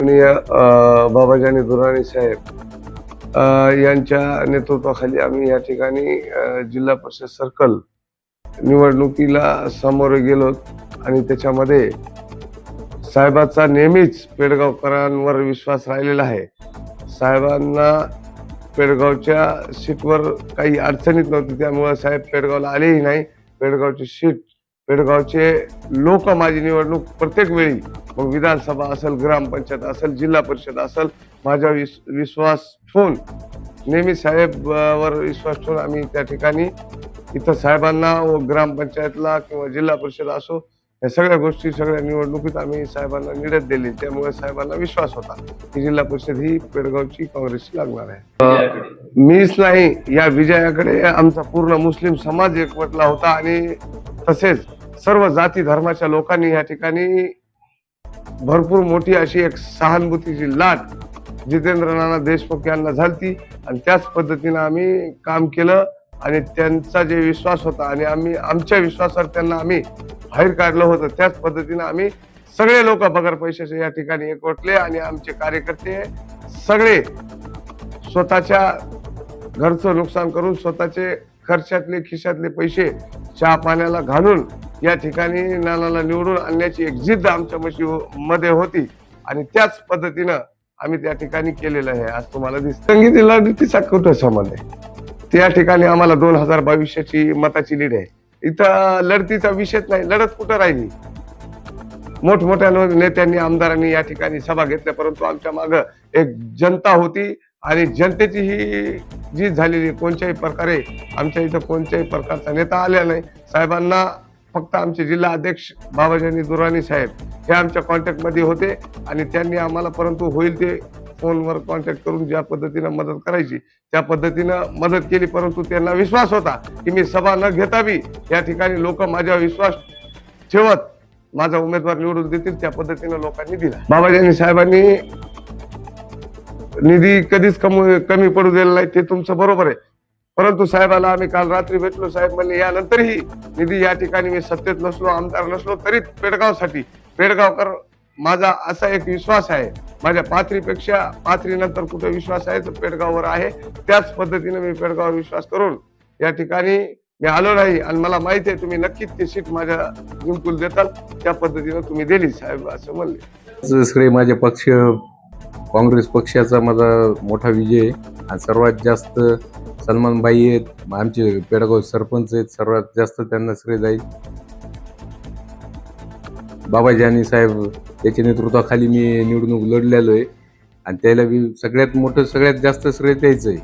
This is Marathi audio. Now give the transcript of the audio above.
माननीय बाबाजानी दुराणी साहेब यांच्या नेतृत्वाखाली आम्ही या ठिकाणी जिल्हा परिषद सर्कल निवडणुकीला सामोरे गेलो आणि त्याच्यामध्ये साहेबाचा नेहमीच पेडगावकरांवर विश्वास राहिलेला आहे. साहेबांना पेडगावच्या सीटवर काही अडचणीत नव्हती त्यामुळे साहेब पेडगावला आलेही नाही. पेडगावची सीट पेडगावचे लोक माझी निवडणूक प्रत्येक वेळी मग विधानसभा असेल ग्रामपंचायत असेल जिल्हा परिषद असेल माझा विस विश्वास ठेवून नेहमी साहेब वर विश्वास ठेवून आम्ही त्या ठिकाणी इथं साहेबांना व ग्रामपंचायतला किंवा जिल्हा परिषद असो या सगळ्या गोष्टी सगळ्या निवडणुकीत आम्ही साहेबांना निडत दिली. त्यामुळे साहेबांना विश्वास होता की जिल्हा परिषद ही पेडगावची काँग्रेसची लागणार आहे. मीच नाही या विजयाकडे आमचा पूर्ण मुस्लिम समाज एकवटला होता आणि तसेच सर्व जाती धर्माच्या लोकांनी या ठिकाणी भरपूर मोठी अशी एक सहानुभूतीची लाट जितेंद्र नाना देशमुख यांना झालती. आणि त्याच पद्धतीनं आम्ही काम केलं आणि त्यांचा जे विश्वास होता आणि आम्ही आमच्या विश्वासावर त्यांना आम्ही बाहेर काढलं होतं. त्याच पद्धतीनं आम्ही सगळे लोक पगार पैशाचे या ठिकाणी एकवटले आणि आमचे कार्यकर्ते सगळे स्वतःच्या घरचं नुकसान करून स्वतःचे खर्चातले खिशातले पैसे चहा पाण्याला घालून या ठिकाणी नानाला निवडून आणण्याची एक जिद्द आमच्या मशी हो- मध्ये होती. आणि त्याच पद्धतीनं आम्ही त्या ठिकाणी केलेलं आहे. आज तुम्हाला दिसत संगीत लढतीचा कुठं आहे? त्या ठिकाणी आम्हाला दोन हजार बावीसशेची मताची लीड आहे. इथं लढतीचा विषयच नाही. लढत कुठं राहिली? मोठमोठ्या नेत्यांनी आमदारांनी या ठिकाणी सभा घेतल्या. परंतु आमच्या माग एक जनता होती. आणि जनतेची ही जी झालेली कोणत्याही प्रकारे आमच्या इथं कोणत्याही प्रकारचा नेता आलेला नाही. साहेबांना फक्त आमचे जिल्हा अध्यक्ष बाबाजानी दुराणी साहेब हे आमच्या कॉन्टॅक्टमध्ये होते आणि त्यांनी आम्हाला परंतु होईल ते फोनवर कॉन्टॅक्ट करून ज्या पद्धतीनं मदत करायची त्या पद्धतीनं मदत केली परंतु त्यांना विश्वास होता की मी सभा न घेता बी या ठिकाणी लोक माझ्यावर विश्वास ठेवत माझा उमेदवार निवडून देतील त्या पद्धतीनं लोकांनी दिला. बाबाजानी साहेबांनी निधी कधीच कमी कमी पडू दिलेला नाही ते तुमचं बरोबर आहे. परंतु साहेबाला आम्ही काल रात्री भेटलो. साहेब म्हणले यानंतरही निधी या ठिकाणी मी सत्तेत नसलो आमदार नसलो तरी पेडगावसाठी. पेडगावकर माझा असा एक विश्वास आहे माझ्या पाथरीपेक्षा पाथरीनंतर कुठे विश्वास आहे तर पेडगाववर आहे. त्याच पद्धतीने मी पेडगाववर विश्वास करून या ठिकाणी मी आलो नाही आणि मला माहिती आहे तुम्ही नक्कीच ती सीट माझ्या जिंकून देताल. त्या पद्धतीनं तुम्ही दिली साहेब असं म्हणले. माझे पक्ष काँग्रेस पक्षाचा माझा मोठा विजय आहे. आणि सर्वात जास्त सलमानबाई आहेत आमचे पेडगाव सरपंच आहेत सर्वात जास्त त्यांना श्रेय जाईल बाबाजानी साहेब त्याच्या नेतृत्वाखाली मी निवडणूक लढलेलो आहे. आणि त्याला बी सगळ्यात मोठं सगळ्यात जास्त श्रेय द्यायचं आहे.